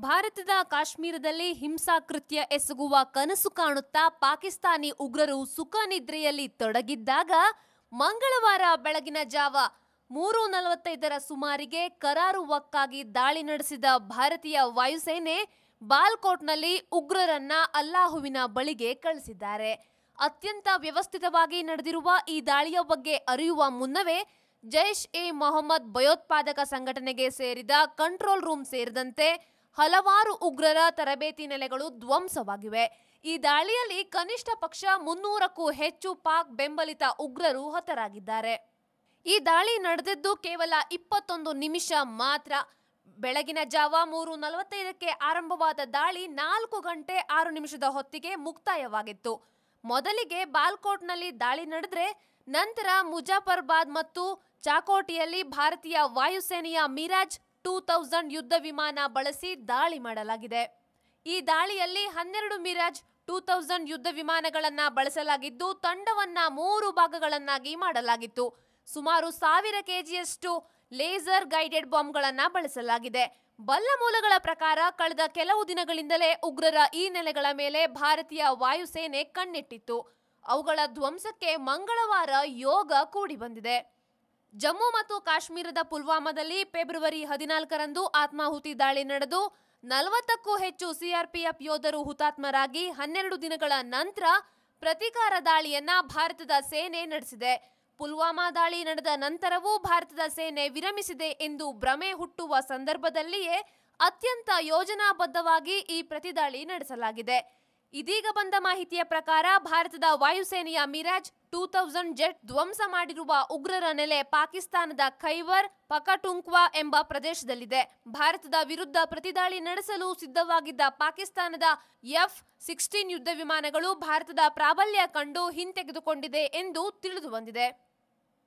ಭಾರತದ ಕಾಶ್ಮೀರದಲ್ಲಿ ಹಿಂಸಾಕೃತ್ಯ ಎಸಗುವ ಕನಸು ಕಾಣುತ್ತಾ ಪಾಕಿಸ್ತಾನಿ ಉಗ್ರರು ಸುಖ ನಿದ್ರೆಯಲ್ಲಿ ತೊಡಗಿದ್ದಾಗ ಮಂಗಳವಾರ ಬೆಳಗಿನ ಜಾವ ಮೂರು ನಲವತ್ತೈದರ ಸುಮಾರಿಗೆ ಕರಾರುವಕ್ಕಾಗಿ ದಾಳಿ ನಡೆಸಿದ ಭಾರತೀಯ ವಾಯುಸೇನೆ ಬಾಲ್ಕೋಟ್ನಲ್ಲಿ ಉಗ್ರರನ್ನ ಅಲ್ಲಾಹುವಿನ ಬಳಿಗೆ ಕಳಿಸಿದ್ದಾರೆ. ಅತ್ಯಂತ ವ್ಯವಸ್ಥಿತವಾಗಿ ನಡೆದಿರುವ ಈ ದಾಳಿಯ ಬಗ್ಗೆ ಅರಿಯುವ ಮುನ್ನವೇ ಜೈಷ್ ಎ ಮೊಹಮ್ಮದ್ ಭಯೋತ್ಪಾದಕ ಸಂಘಟನೆಗೆ ಸೇರಿದ ಕಂಟ್ರೋಲ್ ರೂಮ್ ಸೇರಿದಂತೆ ಹಲವಾರು ಉಗ್ರರ ತರಬೇತಿ ನೆಲೆಗಳು ಧ್ವಂಸವಾಗಿವೆ. ಈ ದಾಳಿಯಲ್ಲಿ ಕನಿಷ್ಠ ಪಕ್ಷ ಮುನ್ನೂರಕ್ಕೂ ಹೆಚ್ಚು ಪಾಕ್ ಬೆಂಬಲಿತ ಉಗ್ರರು ಹತರಾಗಿದ್ದಾರೆ. ಈ ದಾಳಿ ನಡೆದಿದ್ದು ಕೇವಲ ಇಪ್ಪತ್ತೊಂದು ನಿಮಿಷ ಮಾತ್ರ. ಬೆಳಗಿನ ಜಾವ ಮೂರು ನಲವತ್ತೈದಕ್ಕೆ ಆರಂಭವಾದ ದಾಳಿ ನಾಲ್ಕು ಗಂಟೆ ಆರು ನಿಮಿಷದ ಹೊತ್ತಿಗೆ ಮುಕ್ತಾಯವಾಗಿತ್ತು. ಮೊದಲಿಗೆ ಬಾಲ್ಕೋಟ್ನಲ್ಲಿ ದಾಳಿ ನಡೆದ್ರೆ ನಂತರ ಮುಜಾಫರ್ಬಾದ್ ಮತ್ತು ಚಾಕೋಟಿಯಲ್ಲಿ ಭಾರತೀಯ ವಾಯುಸೇನೆಯ ಮಿರಾಜ್ ಟೂ ತೌಸಂಡ್ ಯುದ್ಧ ವಿಮಾನ ಬಳಸಿ ದಾಳಿ ಮಾಡಲಾಗಿದೆ. ಈ ದಾಳಿಯಲ್ಲಿ ಹನ್ನೆರಡು ಮಿರಾಜ್ ಟೂ ತೌಸಂಡ್ ಯುದ್ಧ ವಿಮಾನಗಳನ್ನ ಬಳಸಲಾಗಿದ್ದು, ತಂಡವನ್ನ ಮೂರು ಭಾಗಗಳನ್ನಾಗಿ ಮಾಡಲಾಗಿತ್ತು. ಸುಮಾರು ಸಾವಿರ ಕೆಜಿಯಷ್ಟು ಲೇಸರ್ ಗೈಡೆಡ್ ಬಾಂಬ್ಗಳನ್ನ ಬಳಸಲಾಗಿದೆ. ಬಲ್ಲ ಮೂಲಗಳ ಪ್ರಕಾರ ಕಳೆದ ಕೆಲವು ದಿನಗಳಿಂದಲೇ ಉಗ್ರರ ಈ ನೆಲೆಗಳ ಮೇಲೆ ಭಾರತೀಯ ವಾಯುಸೇನೆ ಕಣ್ಣಿಟ್ಟಿತ್ತು. ಅವುಗಳ ಧ್ವಂಸಕ್ಕೆ ಮಂಗಳವಾರ ಯೋಗ ಕೂಡಿ ಬಂದಿದೆ. ಜಮ್ಮು ಮತ್ತು ಕಾಶ್ಮೀರದ ಪುಲ್ವಾಮಾದಲ್ಲಿ ಫೆಬ್ರವರಿ ಹದಿನಾಲ್ಕರಂದು ಆತ್ಮಾಹುತಿ ದಾಳಿ ನಡೆದು ನಲವತ್ತಕ್ಕೂ ಹೆಚ್ಚು ಸಿಆರ್ಪಿಎಫ್ ಯೋಧರು ಹುತಾತ್ಮರಾಗಿ ಹನ್ನೆರಡು ದಿನಗಳ ನಂತರ ಪ್ರತೀಕಾರ ದಾಳಿಯನ್ನ ಭಾರತದ ಸೇನೆ ನಡೆಸಿದೆ. ಪುಲ್ವಾಮಾ ದಾಳಿ ನಡೆದ ನಂತರವೂ ಭಾರತದ ಸೇನೆ ವಿರಮಿಸಿದೆ ಎಂದು ಭ್ರಮೆ ಹುಟ್ಟುವ ಸಂದರ್ಭದಲ್ಲಿಯೇ ಅತ್ಯಂತ ಯೋಜನಾಬದ್ಧವಾಗಿ ಈ ಪ್ರತಿದಾಳಿ ನಡೆಸಲಾಗಿದೆ. ಇದೀಗ ಬಂದ ಮಾಹಿತಿಯ ಪ್ರಕಾರ ಭಾರತದ ವಾಯುಸೇನೆಯ ಮಿರಾಜ್ ಟೂ ತೌಸಂಡ್ ಜೆಟ್ ಧ್ವಂಸ ಮಾಡಿರುವ ಉಗ್ರರ ನೆಲೆ ಪಾಕಿಸ್ತಾನದ ಖೈವರ್ ಪಕಟುಂಕ್ವಾ ಎಂಬ ಪ್ರದೇಶದಲ್ಲಿದೆ. ಭಾರತದ ವಿರುದ್ಧ ಪ್ರತಿದಾಳಿ ನಡೆಸಲು ಸಿದ್ಧವಾಗಿದ್ದ ಪಾಕಿಸ್ತಾನದ ಎಫ್ ಸಿಕ್ಸ್ಟೀನ್ ಯುದ್ಧ ವಿಮಾನಗಳು ಭಾರತದ ಪ್ರಾಬಲ್ಯ ಕಂಡು ಹಿಂತೆಗೆದುಕೊಂಡಿದೆ ಎಂದು ತಿಳಿದು ಬಂದಿದೆ.